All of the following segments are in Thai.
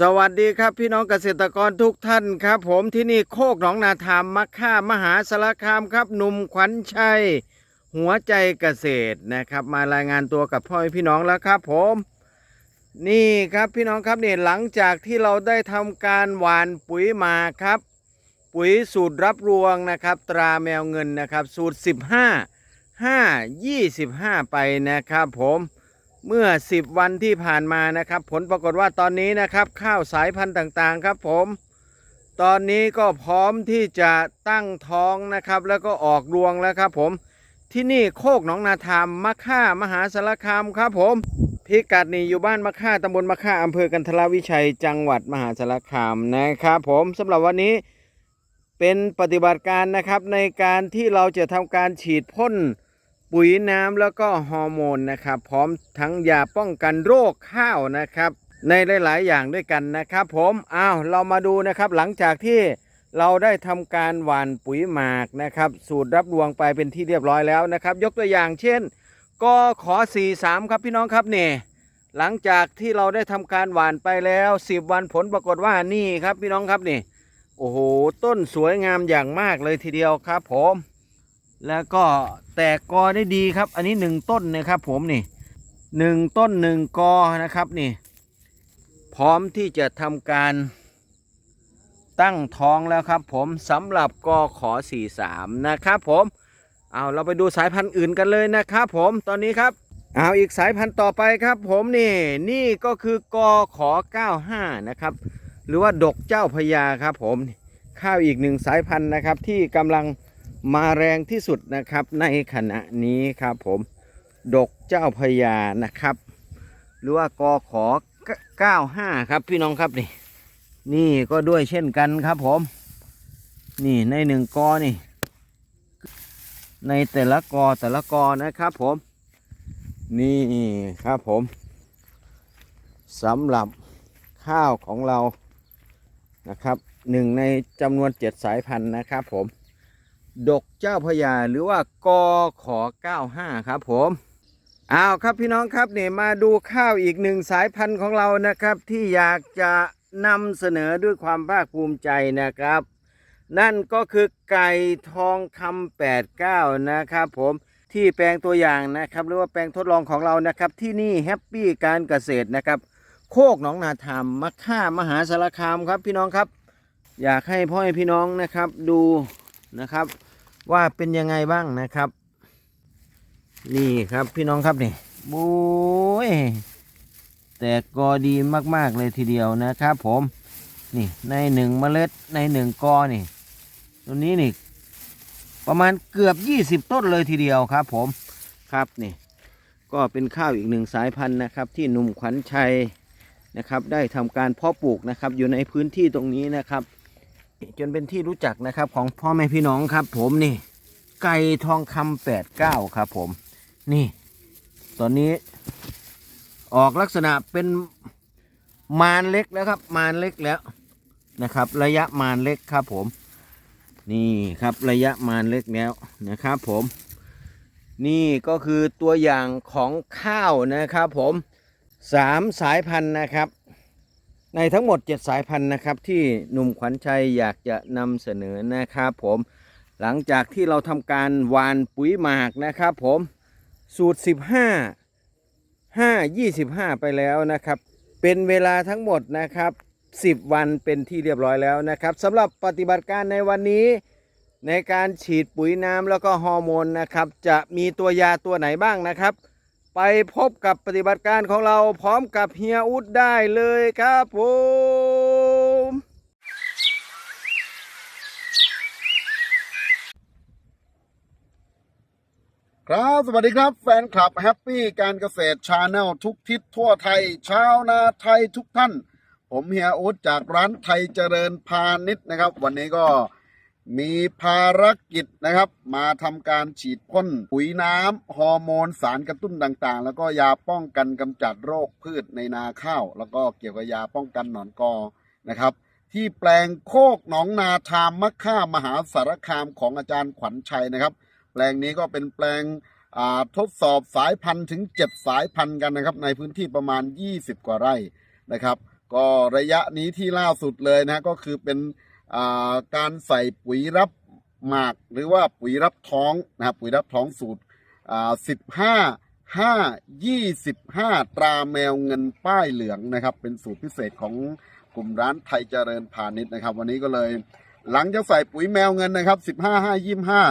สวัสดีครับพี่น้องเกษตรกรทุกท่านครับ ผมที่นี่โคกหนองนาธามมักค่ามหาสารคามครับหนุ่มขวัญชัย หัวใจเกษตรนะครับ มารายงานตัวกับพ่อพี่น้องแล้วครับผม นี่ครับพี่น้องครับเนี่ยหลังจากที่เราได้ทำการหว่านปุ๋ยมาครับ ปุ๋ยสูตรรับรวงนะครับ ตราแมวเงินนะครับ สูตร 15 5 25 ไปนะครับผม เมื่อ 10 วันที่ผ่านมานะครับ ผลปรากฏว่าตอนนี้นะครับ ข้าวสายพันธุ์ต่างๆครับผม ตอนนี้ก็พร้อมที่จะตั้งท้องนะครับ แล้วก็ออกรวงแล้วครับผมที่นี่โคกหนองนาธามมะค่ามหาสารคามครับผมพิกัดนี่อยู่บ้านมะค่าตำบลมะค่าอำเภอกันทรวิชัยจังหวัดมหาสารคามนะครับผมสำหรับวันนี้เป็นปฏิบัติการนะครับในการที่เราจะทำการฉีดพ่น ปุ๋ยน้ำแล้วก็ฮอร์โมนนะครับ พร้อมทั้งยาป้องกันโรคข้าวนะครับ ในหลาย ๆ อย่างด้วยกันนะครับ ผมอ้าวเรามาดูนะครับ หลังจากที่เราได้ทำการหว่านปุ๋ยหมากนะครับ สูตรรับรวงไปเป็นที่เรียบร้อยแล้วนะครับ ยกตัวอย่างเช่นกขอ43 ครับพี่น้องครับเนี่ยหลังจากที่เราได้ทำการหว่านไปแล้ว 10 วันผลปรากฏว่านี่ครับพี่น้องครับนี่โอ้โหต้นสวยงามอย่างมากเลยทีเดียวครับผม แล้วก็แตกกอได้ดีครับ อันนี้หนึ่งต้นนะครับ ผมนี่หนึ่งต้นหนึ่งกอนะครับนี่ พร้อมที่จะทำการตั้งท้องแล้วครับ ผมสำหรับกอขอ43 นะครับ ผมเอาเราไปดูสายพันธุ์อื่นกันเลยนะครับ ผมตอนนี้ครับเอาอีกสายพันธุ์ต่อไปครับ ผมนี่นี่ก็คือกอขอ95 นะครับ หรือว่าดกเจ้าพญาครับ ผมข้าวอีกหนึ่งสายพันธุ์นะครับที่กำลัง มาแรงที่สุดนะครับในขณะนี้ครับผมดกเจ้าพญานะครับ หรือว่ากอขอ95 ครับพี่น้องครับนี่ นี่ก็ด้วยเช่นกันครับผม นี่ในหนึ่งกอนี่ ในแต่ละกอแต่ละกอนะครับผม นี่ครับผมสำหรับข้าวของเรานะครับหนึ่งในจำนวนเจ็ดสายพันธุ์นะครับผม ดกเจ้าพญาหรือว่ากอขอ 95 ครับผมอ้าวครับพี่น้องครับเนี่ยมาดูข้าวอีกหนึ่งสายพันธุ์ของเรานะครับ ที่อยากจะนำเสนอด้วยความภาคภูมิใจนะครับ นั่นก็คือไก่ทองคำ89 นะครับผมที่แปลงตัวอย่างนะครับหรือว่าแปลงทดลองของเรานะครับ ที่นี่แฮปปี้การเกษตรนะครับ โคกหนองนาธรรมมะค่ามหาสารคามครับพี่น้องครับ อยากให้พ่อพี่น้องนะครับดู นะครับ ว่าเป็นยังไงบ้างนะครับ นี่ครับพี่น้องครับนี่บุ้ยแต่กอดีมาก ๆ เลยทีเดียวนะครับผมนี่ในหนึ่งเมล็ดในหนึ่งกอนี่ตัวนี้นี่ประมาณเกือบ 20 ต้นเลยทีเดียวครับผมครับนี่ก็เป็นข้าวอีกหนึ่งสายพันธุ์นะครับ ที่หนุ่มขวัญชัยนะครับ ได้ทำการเพาะปลูกนะครับอยู่ในพื้นที่ตรงนี้นะครับ จนเป็นที่รู้จักนะครับของพ่อแม่พี่น้องครับ ผมนี่ ไก่ทองคำแปดเก้าครับ ผม นี่ ตอนนี้ ออกลักษณะเป็นมารเล็กแล้วครับ มารเล็กแล้วนะครับ ระยะมารเล็กครับ ผม นี่ครับระยะมารเล็กแล้วนะครับ ผม นี่ก็คือตัวอย่างของข้าวนะครับ ผมสามสายพันธุ์นะครับ ในทั้งหมด 7 สายพันธุ์นะครับที่หนุ่มขวัญชัยอยากจะนำเสนอนะครับผมหลังจากที่เราทำการหวานปุ๋ยหมากนะครับผมสูตร 15 5 25 ไปแล้วนะครับ เป็นเวลาทั้งหมดนะครับ 10 วันเป็นที่เรียบร้อยแล้วนะครับสำหรับปฏิบัติการในวันนี้ในการฉีดปุ๋ยน้ำแล้วก็ฮอร์โมนนะครับ จะมีตัวยาตัวไหนบ้างนะครับ ไปพบกับปฏิบัติการของเราพร้อมกับเฮียอุดได้เลยครับผมครับสวัสดีครับแฟนคลับแฮปปี้การเกษตรชาแนลทุกทิศทั่วไทยชาวนาไทยทุกท่าน ผมเฮียอุดจากร้านไทยเจริญพาณิชย์นะครับ วันนี้ก็ มีภารกิจนะครับ มาทำการฉีดพ่นปุ๋ยน้ำฮอร์โมนสารกระตุ้นต่างๆ แล้วก็ยาป้องกันกำจัดโรคพืชในนาข้าว แล้วก็เกี่ยวกับยาป้องกันหนอนกอนะครับ ที่แปลงโคกหนองนาทามมะค่ามหาสารคามของอาจารย์ขวัญชัยนะครับ แปลงนี้ก็เป็นแปลงทดสอบสายพันธุ์ถึง 7 สายพันธุ์กันนะครับ ในพื้นที่ประมาณ 20 กว่าไร่นะครับ ก็ระยะนี้ที่ล่าสุดเลยนะก็คือเป็น การใส่ปุ๋ยรับหมากหรือว่าปุ๋ยรับท้องนะครับปุ๋ยรับท้องสูตรสิบห้าห้ายี่สิบห้าตราแมวเงินป้ายเหลืองนะครับ เป็นสูตรพิเศษของกลุ่มร้านไทยเจริญพาณิชย์นะครับ วันนี้ก็เลย หลังจากใส่ปุ๋ยแมวเงินนะครับสิบห้าห้ายี่ห้า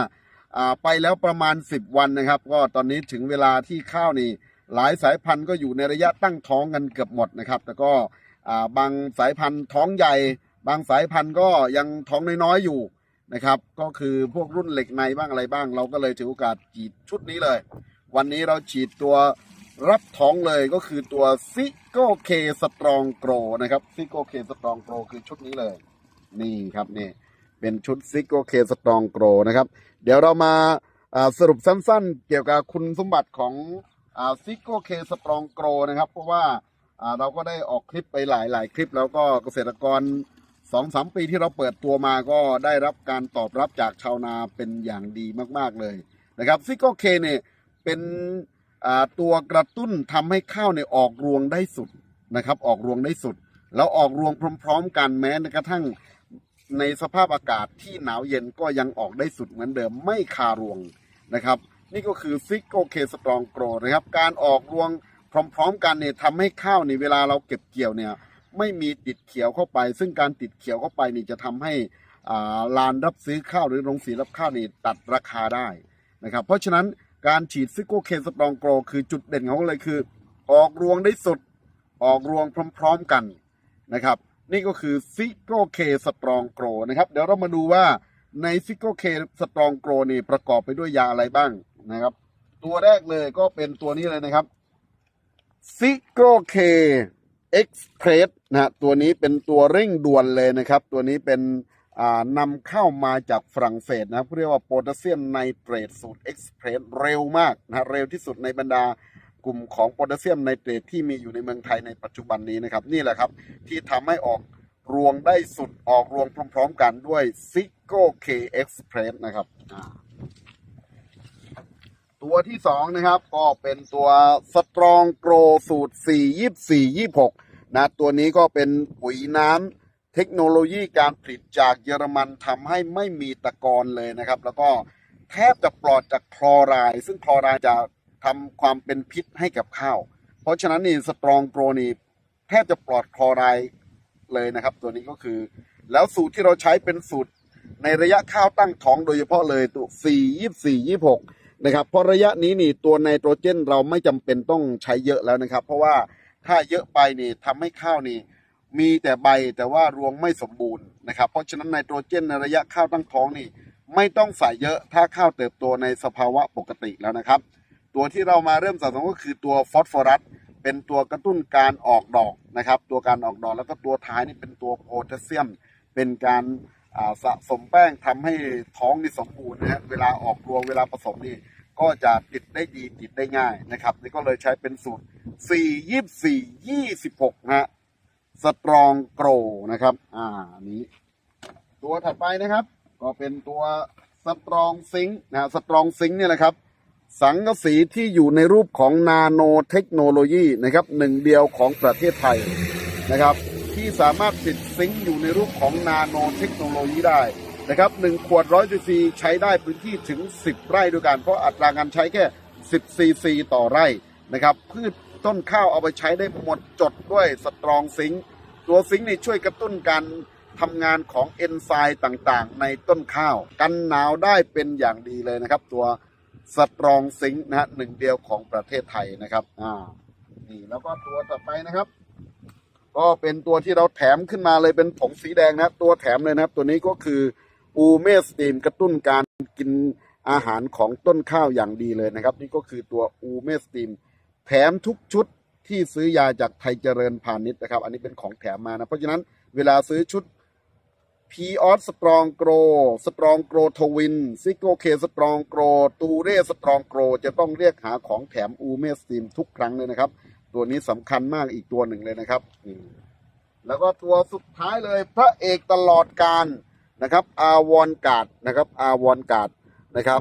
ไปแล้วประมาณสิบวันนะครับ ก็ตอนนี้ถึงเวลาที่ข้าวนี่หลายสายพันธุ์ก็อยู่ในระยะตั้งท้องกันเกือบหมดนะครับ แต่ก็บางสายพันธุ์ท้องใหญ่ บางสายพันธุ์ก็ยังท้องน้อยๆอยู่นะครับ ก็คือพวกรุ่นเหล็กในบ้างอะไรบ้าง เราก็เลยถือโอกาสฉีดชุดนี้เลย วันนี้เราฉีดตัวรับท้องเลยก็คือตัวซิโกเคสตรองโกรนะครับซิโกเคสตรองโกรคือชุดนี้เลย นี่ครับนี่เป็นชุดซิโกเคสตรองโกรนะครับ เดี๋ยวเรามาสรุปสั้นๆ เกี่ยวกับคุณสมบัติของซิโกเคสตรองโกรนะครับ เพราะว่าเราก็ได้ออกคลิปไปหลายๆ คลิปแล้วก็เกษตรกร สองสามปีที่เราเปิดตัวมาก็ได้รับการตอบรับจากชาวนาเป็นอย่างดีมาก ๆ เลยนะครับซิโกเคเนี่ยเป็นตัวกระตุ้นทำให้ข้าวเนี่ยออกรวงได้สุดนะครับ ออกรวงได้สุด แล้วออกรวงพร้อม ๆ กันแม้กระทั่งในสภาพอากาศที่หนาวเย็นก็ยังออกได้สุดเหมือนเดิมไม่คารวงนะครับ นี่ก็คือซิกโกเคสตรองโกรนะครับ การออกรวงพร้อม ๆ กันเนี่ยทำให้ข้าวในเวลาเราเก็บเกี่ยวเนี่ย ไม่มีติดเขียวเข้าไป ซึ่งการติดเขียวเข้าไปนี่จะทำให้ลานรับซื้อข้าวหรือโรงสีรับข้าวนี่ตัดราคาได้นะครับเพราะฉะนั้นการฉีดซิโกเคนสตรองโกรคือจุดเด่นของเขาเลยคือ ออกรวงได้สุดออกรวงพร้อมๆกันนะครับ นี่ก็คือซิโกเคสตรองโกรนะครับ เดี๋ยวเรามาดูว่าในซิโกเคสตรองโกรนี่ประกอบไปด้วยยาอะไรบ้างนะครับ ตัวแรกเลยก็เป็นตัวนี้เลยนะครับซิโกเค เอ็กซ์เพรสนะฮะตัวนี้เป็นตัวเร่งด่วนเลยนะครับ ตัวนี้เป็นนำเข้ามาจากฝรั่งเศสนะครับเรียกว่าโพแทสเซียมไนเตรตสูตรเอ็กซ์เพรสเร็วมากนะฮะเร็วที่สุดในบรรดากลุ่มของโพแทสเซียมไนเตรตที่มีอยู่ในเมืองไทยในปัจจุบันนี้นะครับ นี่แหละครับ ที่ทำให้ออกรวงได้สุดออกรวงพร้อม ๆ กันด้วยซิโก้เคเอ็กซ์เพรสนะครับ ตัวที่สองนะครับ ก็เป็นตัวสตรองโกรสูตร 4 24 26 นะ ตัวนี้ก็เป็นปุ๋ยน้ำเทคโนโลยีการผลิตจากเยอรมันทำให้ไม่มีตะกอนเลยนะครับ แล้วก็แทบจะปลอดจากคลอไรด์ซึ่งคลอไรด์จะทำความเป็นพิษให้กับข้าว เพราะฉะนั้นนี่สตรองโกรนี่แทบจะปลอดคลอไรด์เลยนะครับ ตัวนี้ก็คือ แล้วสูตรที่เราใช้เป็นสูตรในระยะข้าวตั้งท้องโดยเฉพาะเลยตัว4 24 26 นะครับเพราะระยะนี้นี่ตัวไนโตรเจนเราไม่จำเป็นต้องใช้เยอะแล้วนะครับ เพราะว่าถ้าเยอะไปนี่ทำให้ข้าวนี่มีแต่ใบแต่ว่ารวงไม่สมบูรณ์นะครับ เพราะฉะนั้นไนโตรเจนในระยะข้าวตั้งท้องนี่ ไม่ต้องใส่เยอะถ้าข้าวเติบโตในสภาวะปกติแล้วนะครับ ตัวที่เรามาเริ่มสะสมก็คือตัวฟอสฟอรัสเป็นตัวกระตุ้นการออกดอกนะครับ ตัวการออกดอกแล้วก็ตัวท้ายนี่เป็นตัวโพแทสเซียม เป็นการ สะสมแป้งทำให้ท้องนี่สมบูรณ์นะฮะเวลาออกรวงเวลาผสมนี่ก็จะติดได้ดีติดได้ง่ายนะครับนี่ก็เลยใช้เป็นสูตร 4 24 26นะฮะสตรองโกรนะครับ อ่านี้ ตัวถัดไปนะครับ ก็เป็นตัวสตรองซิงค์นะสตรองซิงค์เนี่ยแหละครับ สังกะสีที่อยู่ในรูปของนาโนเทคโนโลยีนะครับหนึ่งเดียวของประเทศไทยนะครับ ที่สามารถติดซิงค์อยู่ในรูปของนาโนเทคโนโลยีได้นะครับหนึ่งขวดร้อยซีซีใช้ได้พื้นที่ถึง 10 ไร่ด้วยกัน เพราะอัตราการใช้แค่ 10 ซีซีต่อไร่นะครับพืชต้นข้าวเอาไปใช้ได้หมดจดด้วยสตรองซิงค์ตัวซิงค์นี่ช่วยกระตุ้นการทำงานของเอนไซม์ต่างๆ ในต้นข้าว กันหนาวได้เป็นอย่างดีเลยนะครับ ตัวสตรองซิงค์นะฮะหนึ่งเดียวของประเทศไทยนะครับอ่านี่แล้วก็ตัวต่อไปนะครับ ก็เป็นตัวที่เราแถมขึ้นมาเลยเป็นผงสีแดงนะตัวแถมเลยนะครับ ตัวนี้ก็คืออูเมสตีมกระตุ้นการกินอาหารของต้นข้าวอย่างดีเลยนะครับ นี่ก็คือตัวอูเมสตีมแถมทุกชุดที่ซื้อยาจากไทยเจริญพาณิชย์นะครับ อันนี้เป็นของแถมมานะ เพราะฉะนั้นเวลาซื้อชุดพีออสสตรองโกรสตรองโกรทวินซิโกเคสตรองโกรตูเรสตรองโกรจะต้องเรียกหาของแถมอูเมสตีมทุกครั้งเลยนะครับ ตัวนี้สำคัญมากอีกตัวหนึ่งเลยนะครับแล้วก็ตัวสุดท้ายเลยพระเอกตลอดการนะครับ อาวอนกาดนะครับ อาวอนกาดนะครับ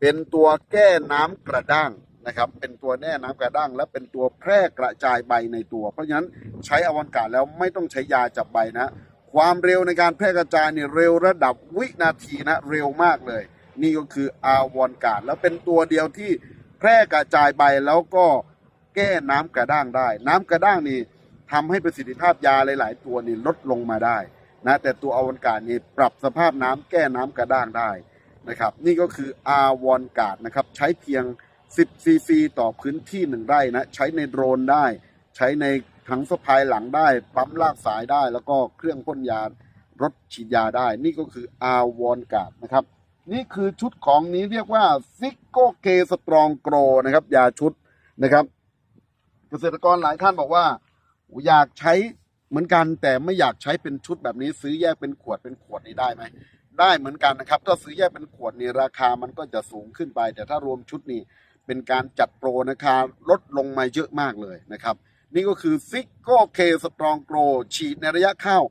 เป็นตัวแก้น้ำกระด้างนะครับ เป็นตัวแน่น้ำกระด้าง และเป็นตัวแพร่กระจายใบในตัว เพราะฉะนั้นใช้อวันการแล้วไม่ต้องใช้ยาจับใบนะ ความเร็วในการแพร่กระจายเนี่ยเร็วระดับวินาทีนะเร็วมากเลย นี่ก็คืออาวอนกาดแล้วเป็นตัวเดียวที่แพร่กระจายใบแล้วก็ ก้น้ำกระด้างได้ น้ำกระด้างนี่ทำให้ประสิทธิภาพยาหลาย ๆ ตัวนี่ลดลงมาได้นะแต่ตัวอวอนการ์ดนี่ปรับสภาพน้ำแก้น้ำกระด้างได้นะครับนี่ก็คืออาวอนการ์ดนะครับใช้เพียง 10 ซีซีต่อพื้นที่หนึ่งไร่นะใช้ในโดรนได้ ใช้ในถังสะพายหลังได้ ปั๊มลากสายได้ แล้วก็เครื่องพ่นยารถฉีดยาได้ นี่ก็คืออาวอนการ์ดนะครับนี่คือชุดของนี้เรียกว่าซิกโกเกสตรองโกรนะครับยาชุดนะครับ เกษตรกรหลายท่านบอกว่า อยากใช้เหมือนกันแต่ไม่อยากใช้เป็นชุดแบบนี้ ซื้อแยกเป็นขวดเป็นขวดนี่ได้ไหมได้เหมือนกันนะครับ ถ้าซื้อแยกเป็นขวดนี่ราคามันก็จะสูงขึ้นไป แต่ถ้ารวมชุดนี่เป็นการจัดโปรนะคะลดลงมาเยอะมากเลยนะครับ นี่ก็คือซิกโกเคสตรองโกรฉีดในระยะข้าว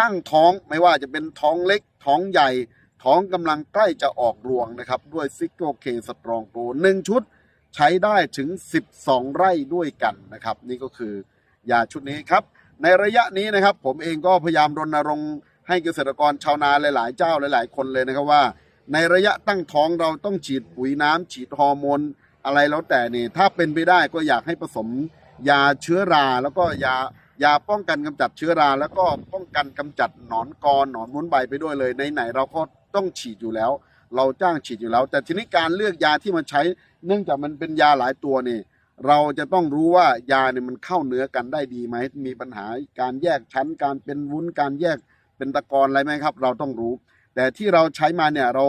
ตั้งท้องไม่ว่าจะเป็นท้องเล็กท้องใหญ่ ท้องกำลังใกล้จะออกรวงนะครับ ด้วยซิกโกเคสตรองโกรหนึ่งชุด ใช้ได้ถึง 12 ไร่ด้วยกันนะครับ นี่ก็คือยาชุดนี้ครับ ในระยะนี้นะครับ ผมเองก็พยายามรณรงค์ให้เกษตรกรชาวนาหลาย ๆ เจ้าหลาย ๆ คนเลยนะครับว่า ในระยะตั้งท้องเราต้องฉีดปุ๋ยน้ำฉีดฮอร์โมนอะไรแล้วแต่นี่ถ้าเป็นไปได้ก็อยากให้ผสม ยาเชื้อราแล้วก็ยายาป้องกันกำจัดเชื้อรา แล้วก็ป้องกันกำจัดหนอนกรหนอนม้วนใบไปด้วยเลยในไหนเราก็ต้องฉีดอยู่แล้ว เราจ้างฉีดอยู่แล้ว แต่ทีนี้การเลือกยาที่มาใช้ เนื่องจากมันเป็นยาหลายตัวนี่เราจะต้องรู้ว่ายาเนี่ยมันเข้าเนื้อกันได้ดีไหมมีปัญหาการแยกชั้น การเป็นวุ้นการแยกเป็นตะกอนอะไรไหมครับ เราต้องรู้ แต่ที่เราใช้มาเนี่ยเรา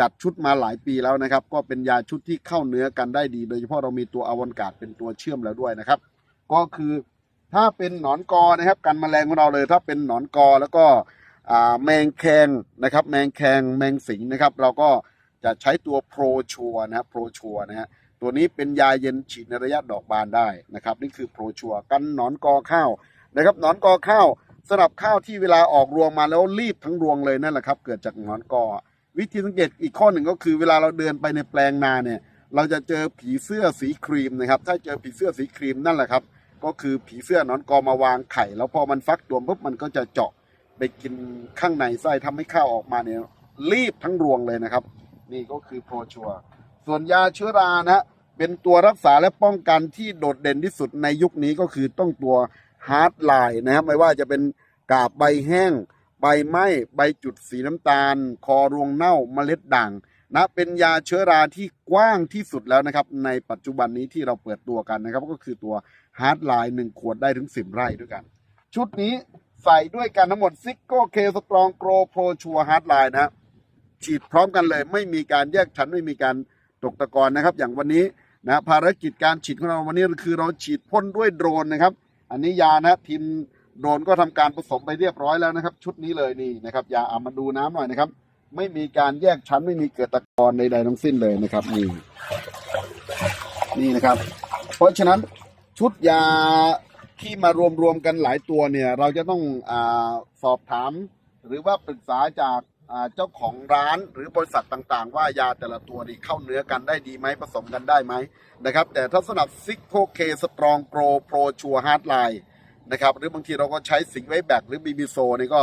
จัดชุดมาหลายปีแล้วนะครับ ก็เป็นยาชุดที่เข้าเนื้อกันได้ดี โดยเฉพาะเรามีตัวอวนกาดเป็นตัวเชื่อมแล้วด้วยนะครับ ก็คือถ้าเป็นหนอนกอนะครับ กันแมลงของเราเลย ถ้าเป็นหนอนกอแล้วก็ แมงแคงนะครับแมงแคงแมงสิงนะครับเราก็จะใช้ตัวโปรชัวนะครับโปรชัวนะฮะตัวนี้เป็นยาเย็นฉีดในระยะดอกบานได้นะครับนี่คือโปรชัวกันหนอนกอข้าวนะครับหนอนกอข้าวสำหรับข้าวที่เวลาออกรวงมาแล้วรีบทั้งรวงเลยนั่นแหละครับเกิดจากหนอนกอวิธีสังเกตอีกข้อหนึ่งก็คือเวลาเราเดินไปในแปลงนาเนี่ยเราจะเจอผีเสื้อสีครีมนะครับ ถ้าเจอผีเสื้อสีครีมนั่นแหละครับ ก็คือผีเสื้อนอนกอมาวางไข่ แล้วพอมันฟักตัวปุ๊บมันก็จะเจาะ ไปกินข้างในไส้ทำให้ข้าวออกมาเนี่ยรีบทั้งรวงเลยนะครับ นี่ก็คือโปรชัวส่วนยาเชื้อรานะฮะเป็นตัวรักษาและป้องกันที่โดดเด่นที่สุดในยุคนี้ก็คือต้องตัวฮาร์ดไลน์นะครับไม่ว่าจะเป็นกาบใบแห้ง ใบไหม้ใบจุดสีน้ำตาล คอรวงเน่าเมล็ดด่างนะเป็นยาเชื้อราที่กว้างที่สุดแล้วนะครับ ในปัจจุบันนี้ที่เราเปิดตัวกันนะครับ ก็คือตัวฮาร์ดไลน์หนึ่งขวดได้ถึงสิบไร่ด้วยกัน ชุดนี้ ใส่ด้วยกันทั้งหมดซิกโก้เคสตรองโกรโปรชัวฮาร์ดไลน์นะฉีดพร้อมกันเลย ไม่มีการแยกชั้นไม่มีการตกตะกอนนะครับ อย่างวันนี้นะภารกิจการฉีดของเราวันนี้คือเราฉีดพ่นด้วยโดรนนะครับ อันนี้ยานะทีมโดรนก็ทำการผสมไปเรียบร้อยแล้วนะครับ ชุดนี้เลยนี่นะครับยาเอามาดูน้ำหน่อยนะครับ ไม่มีการแยกชั้นไม่มีเกิดตะกอนใดๆทั้งสิ้นเลยนะครับนี่นี่นะครับ เพราะฉะนั้นชุดยา ที่มารวมๆกันหลายตัวเนี่ย เราจะต้องอสอบถาม หรือว่าปรึกษาจากเจ้าของร้านหรือบริษัทต่างๆ ว่ายาแต่ละตัวนี่เข้าเนื้อกันได้ดีไหมผสมกันได้ไหมนะครับ แต่ถ้าสำหรับซิกโคเคสตรองโปรโปรชัวฮาร์ดไลน์นะครับหรือบางทีเราก็ใช้สิงไว้แบกหรือบีบีโซนี่ก็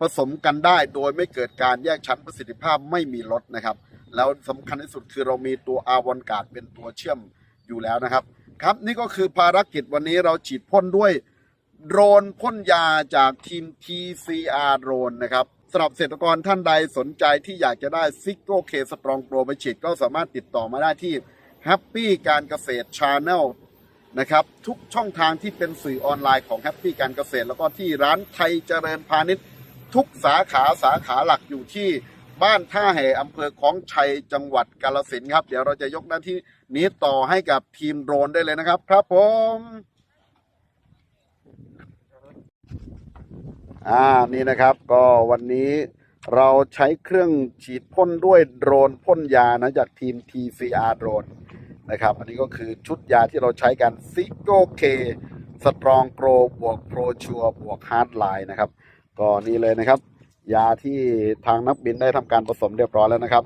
ผสมกันได้โดยไม่เกิดการแยกชั้นประสิทธิภาพไม่มีลดนะครับ แล้วสำคัญที่สุดคือเรามีตัวอาวอนการ์ดเป็นตัวเชื่อมอยู่แล้วนะครับ ครับ นี่ก็คือภารกิจวันนี้เราฉีดพ่นด้วยโดรนพ่นยาจากทีม TCR โดรนนะครับสำหรับเกษตรกรท่านใดสนใจที่อยากจะได้ซิโก้เคสตรองโปรไปฉีดก็สามารถติดต่อมาได้ที่ Happy การเกษตร Channel นะครับทุกช่องทางที่เป็นสื่อออนไลน์ของ Happy การเกษตร แล้วก็ที่ร้านไทยเจริญพาณิชย์ ทุกสาขาสาขาหลักอยู่ที่ บ้านท่าแห่อำเภอคลองชัยจังหวัดกาลสินครับ เดี๋ยวเราจะยกหน้าที่นี้ต่อให้กับทีมโดรนได้เลยนะครับ ครับผมอ่านี่นะครับก็วันนี้เราใช้เครื่องฉีดพ่นด้วยโดรนพ่นยานะจากทีม TCR โดรนนะครับ อันนี้ก็คือชุดยาที่เราใช้กันซิโกเคสตรองโกรบวกโปรชัวบวกฮาร์ดไลน์นะครับ ก็นี่เลยนะครับ ยาที่ทางนักบินได้ทำการผสมเรียบร้อยแล้วนะครับ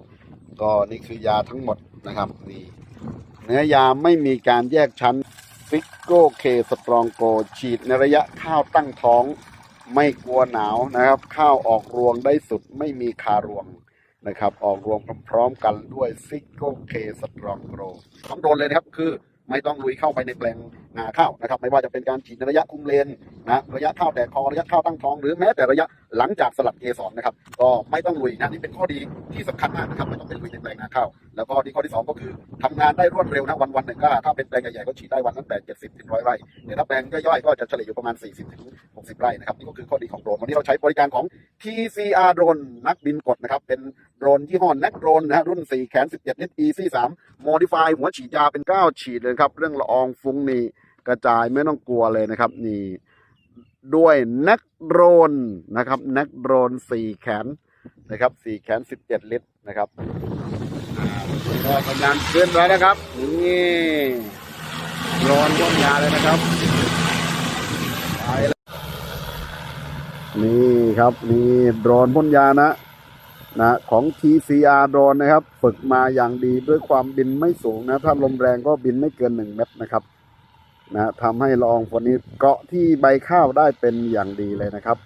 ก็นี่คือยาทั้งหมดนะครับนี่เนื้อยาไม่มีการแยกชั้นฟิกโกเคสตรองโกฉีดในระยะข้าวตั้งท้องไม่กลัวหนาวนะครับ ข้าวออกรวงได้สุดไม่มีคารวงนะครับ ออกรวงพร้อมๆกันด้วยฟิกโกเคสตรองโกของโดนเลยนะครับคือ ไม่ต้องลุยเข้าไปในแปลงนาข้าวนะครับ ไม่ว่าจะเป็นการฉีดระยะคุมเลนนะระยะข้าวแตกคอระยะข้าวตั้งท้อง หรือแม้แต่ระยะหลังจากสลัดเกสรนะครับ ก็ไม่ต้องลุยนะนี่เป็นข้อดีที่สำคัญมากนะครับไม่ต้องไปลุยในแปลงนาข้าว แล้วก็ที่ข้อที่สองก็คือทำงานได้รวดเร็วนะวันวันหนึ่งก็ถ้าเป็นแปลงใหญ่ๆก็ฉีดได้วันตั้งแต่ 70ถึง100ไร่แต่ถ้าแปลงย่อยๆก็จะเฉลี่ยอยู่ประมาณ 40ถึง60 ไร่นะครับนี่ก็คือข้อดีของโดรนวันนี้เราใช้บริการของ TCR โดรนนักบินกดนะครับเป็นโดรนที่ห้อนักโดรนนะรุ่น 4 แขน 17 นิด EC 3 Modify หัวฉีดยาเป็น 9 ฉีดเลยครับเรื่องละอองฟุ้งนี่กระจายไม่ต้องกลัวเลยนะครับนี่ด้วยนักโดรนนะครับนักโดรน 4 แขนนะครับ4แขน 17 ลิตรนะครับ ก็กำลังขึ้นแล้วนะครับนี่โดรนพ่นยาเลยนะครับไปแล้วนี่ครับนี่ดรอนพ่นยานะนะของ TCR ดรอนนะครับ ฝึกมาอย่างดีด้วยความบินไม่สูงนะ ถ้าลมแรงก็บินไม่เกิน1เมตรนะครับนะทำให้ละอองฝนนี้เกาะที่ใบข้าวได้เป็นอย่างดีเลยนะครับ